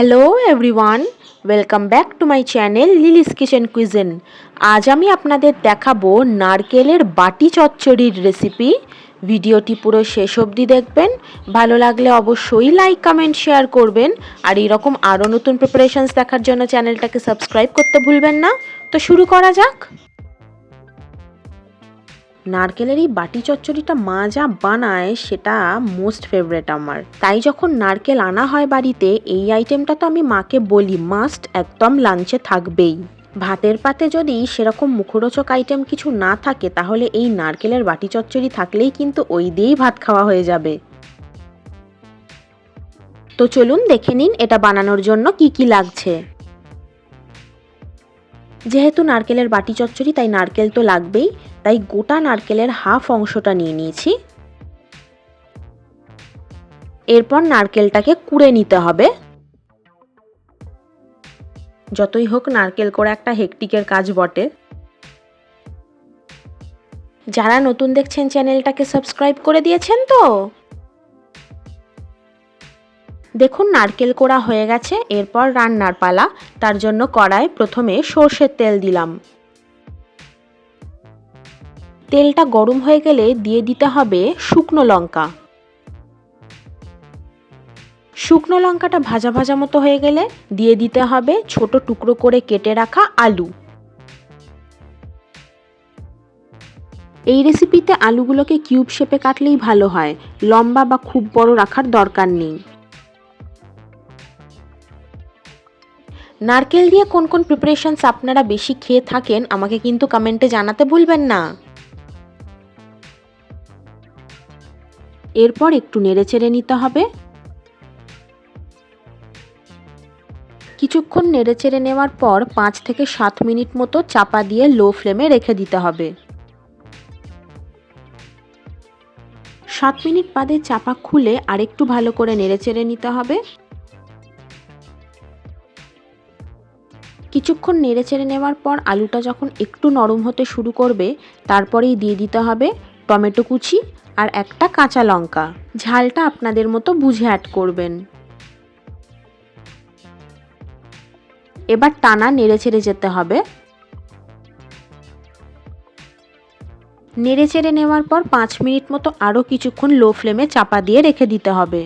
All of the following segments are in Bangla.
Hello everyone welcome back to my channel Lily's kitchen cuisine আজ আমি আপনাদের দেখাবো নারকেলের বাটি চচ্চড়ির রেসিপি ভিডিওটি পুরো শেষ অবধি দেখবেন। ভালো লাগলে অবশ্যই লাইক কমেন্ট শেয়ার করবেন। আর এরকম আরও নতুন প্রিপারেশনস দেখার জন্য চ্যানেলটাকে সাবস্ক্রাইব করতে ভুলবেন না। তো শুরু করা যাক। নারকেলের এই বাটি চচ্চড়িটা মা যা বানায় সেটা মোস্ট ফেভারেট আমার। তাই যখন নারকেল আনা হয় বাড়িতে, এই আইটেমটা তো আমি মাকে বলি মাস্ট একদম লাঞ্চে থাকবেই। ভাতের পাতে যদি সেরকম মুখরোচক আইটেম কিছু না থাকে, তাহলে এই নারকেলের বাটি চচ্চড়ি থাকলেই কিন্তু ওই দিয়েই ভাত খাওয়া হয়ে যাবে। তো চলুন দেখে নিন এটা বানানোর জন্য কি কি লাগছে। যেহেতু নারকেলের বাটি চচ্চড়ি, তাই নারকেল তো লাগবেই। তাই গোটা নারকেলের হাফ অংশটা নিয়ে নিয়েছি। এরপর নারকেলটাকে কুড়ে নিতে হবে। যতই হোক নারকেল করে একটা হেকটিকের কাজ বটে। যারা নতুন দেখছেন চ্যানেলটাকে সাবস্ক্রাইব করে দিয়েছেন তো? দেখুন, নারকেল কোড়া হয়ে গেছে, এরপর রান্নার পালা। তার জন্য কড়ায় প্রথমে সর্ষের তেল দিলাম। তেলটা গরম হয়ে গেলে দিয়ে দিতে হবে শুকনো লঙ্কা। শুকনো লঙ্কাটা ভাজা ভাজা মতো হয়ে গেলে দিয়ে দিতে হবে ছোট টুকরো করে কেটে রাখা আলু। এই রেসিপিতে আলুগুলোকে কিউব শেপে কাটলেই ভালো হয়। লম্বা বা খুব বড় রাখার দরকার নেই। নারকেল দিয়ে কোন কোন প্রিপারেশনস আপনারা বেশি খেয়ে থাকেন, আমাকে কিন্তু কমেন্টে জানাতে ভুলবেন না। এরপর একটু নেড়ে চেড়ে নিতে হবে। কিছুক্ষণ নেড়ে চেড়ে নেওয়ার পর পাঁচ থেকে সাত মিনিট মতো চাপা দিয়ে লো ফ্লেমে রেখে দিতে হবে। সাত মিনিট বাদে চাপা খুলে আরেকটু ভালো করে নেড়ে চেড়ে নিতে হবে। কিছুক্ষণ নেড়ে চেড়ে নেওয়ার পর আলুটা যখন একটু নরম হতে শুরু করবে, তারপরেই দিয়ে দিতে হবে টমেটো কুচি আর একটা কাঁচা লঙ্কা। ঝালটা আপনাদের মতো বুঝে অ্যাড করবেন। এবার টানা নেড়ে ছেড়ে যেতে হবে। নেড়ে চেড়ে নেওয়ার পর পাঁচ মিনিট মতো আরও কিছুক্ষণ লো ফ্লেমে চাপা দিয়ে রেখে দিতে হবে।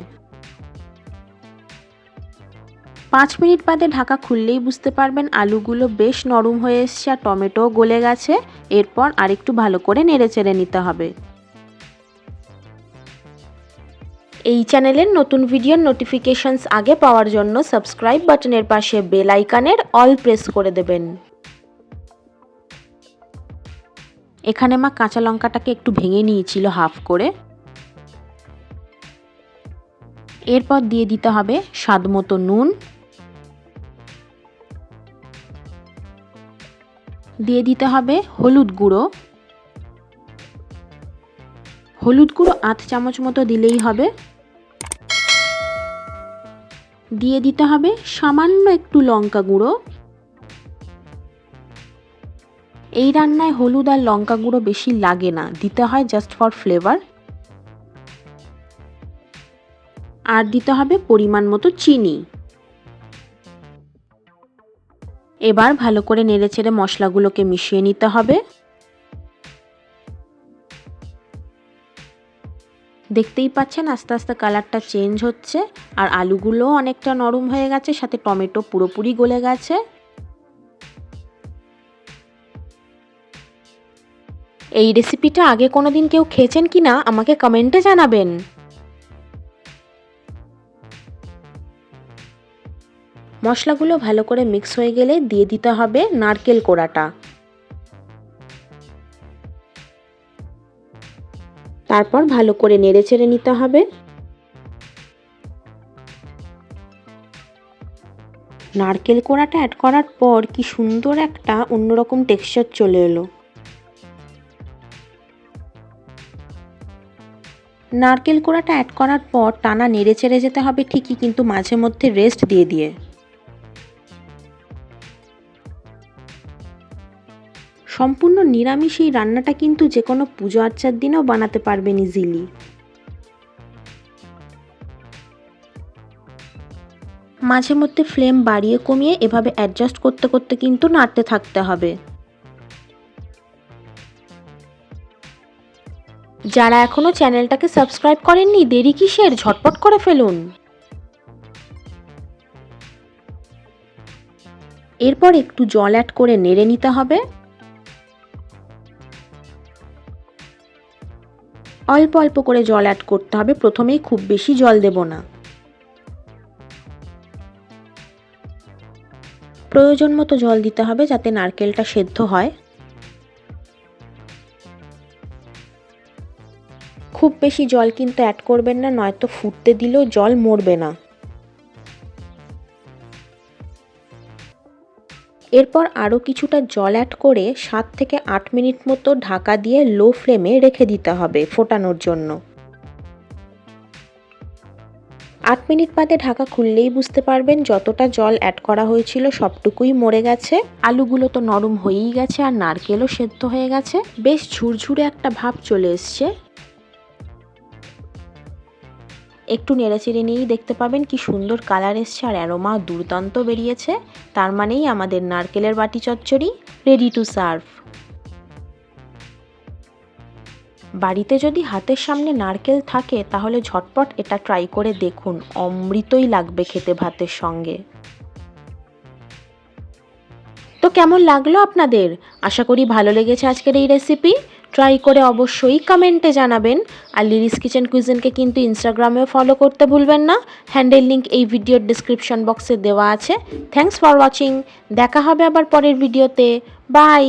পাঁচ মিনিট বাদে ঢাকা খুললেই বুঝতে পারবেন আলুগুলো বেশ নরম হয়ে এসছে আর টমেটোও গলে গেছে। এরপর আরেকটু ভালো করে নেড়ে চেড়ে নিতে হবে। এই চ্যানেলের নতুন ভিডিওর নোটিফিকেশনস আগে পাওয়ার জন্য সাবস্ক্রাইব বাটনের পাশে বেল আইকানের অল প্রেস করে দেবেন। এখানে মা কাঁচা লঙ্কাটাকে একটু ভেঙে নিয়েছিল হাফ করে। এরপর দিয়ে দিতে হবে স্বাদ নুন। দিয়ে দিতে হবে হলুদ গুঁড়ো। হলুদ গুঁড়ো আধ চামচ মতো দিলেই হবে। দিয়ে দিতে হবে সামান্য একটু লঙ্কা গুঁড়ো। এই রান্নায় হলুদ আর লঙ্কা গুঁড়ো বেশি লাগে না, দিতে হয় জাস্ট ফর ফ্লেভার আর দিতে হবে পরিমাণ মতো চিনি। এবার ভালো করে নেড়ে ছেড়ে মশলাগুলোকে মিশিয়ে নিতে হবে। দেখতেই পাচ্ছেন আস্তে আস্তে কালারটা চেঞ্জ হচ্ছে আর আলুগুলোও অনেকটা নরম হয়ে গেছে, সাথে টমেটো পুরোপুরি গলে গেছে। এই রেসিপিটা আগে কোনো দিন কেউ খেয়েছেন কি না আমাকে কমেন্টে জানাবেন। মশলাগুলো ভালো করে মিক্স হয়ে গেলে দিয়ে দিতে হবে নারকেল কোড়াটা। তারপর ভালো করে নেড়ে চেড়ে নিতে হবে। নারকেল কোড়াটা অ্যাড করার পর কি সুন্দর একটা অন্যরকম টেক্সচার চলে এলো। নারকেল কোড়াটা অ্যাড করার পর টানা নেড়ে চেড়ে যেতে হবে ঠিকই কিন্তু মাঝে মধ্যে রেস্ট দিয়ে দিয়ে। সম্পূর্ণ নিরামিষ এই রান্নাটা কিন্তু যে কোনো পুজো আর্চার দিনেও বানাতে পারবেন ইজিলি মাঝে মধ্যে ফ্লেম বাড়িয়ে কমিয়ে এভাবে অ্যাডজাস্ট করতে করতে কিন্তু নাড়তে থাকতে হবে। যারা এখনও চ্যানেলটাকে সাবস্ক্রাইব করেননি, দেরি কিসের? ঝটপট করে ফেলুন। এরপর একটু জল অ্যাড করে নেড়ে নিতে হবে। অল্প অল্প করে জল অ্যাড করতে হবে। প্রথমেই খুব বেশি জল দেব না। প্রয়োজন মতো জল দিতে হবে যাতে নারকেলটা সেদ্ধ হয়। খুব বেশি জল কিন্তু অ্যাড করবেন না, নয়তো ফুটতে দিলেও জল মরবে না। এরপর আরও কিছুটা জল অ্যাড করে সাত থেকে আট মিনিট মতো ঢাকা দিয়ে লো ফ্লেমে রেখে দিতে হবে ফোটানোর জন্য। আট মিনিট বাদে ঢাকা খুললেই বুঝতে পারবেন যতটা জল অ্যাড করা হয়েছিল সবটুকুই মরে গেছে। আলুগুলো তো নরম হয়েই গেছে আর নারকেলও সেদ্ধ হয়ে গেছে। বেশ ঝুরঝুরে একটা ভাব চলে এসছে। একটু নেড়েচেড়ে নিয়েই দেখতে পাবেন কি সুন্দর কালার এসছে আর অ্যারোমা দুর্দান্ত বেরিয়েছে। তার মানেই আমাদের নারকেলের বাটি চচ্চড়ি রেডি টু সার্ভ বাড়িতে যদি হাতের সামনে নারকেল থাকে, তাহলে ঝটপট এটা ট্রাই করে দেখুন। অমৃতই লাগবে খেতে ভাতের সঙ্গে। তো কেমন লাগল আপনাদের? আশা করি ভালো লেগেছে আজকের এই রেসিপি ট্রাই করে অবশ্যই কমেন্টে জানাবেন। আর লিরিস কিচেন কুইজেনকে কিন্তু ইনস্টাগ্রামেও ফলো করতে ভুলবেন না। হ্যান্ডেল লিঙ্ক এই ভিডিওর ডিসক্রিপশন বক্সে দেওয়া আছে। থ্যাংকস ফর ওয়াচিং দেখা হবে আবার পরের ভিডিওতে বাই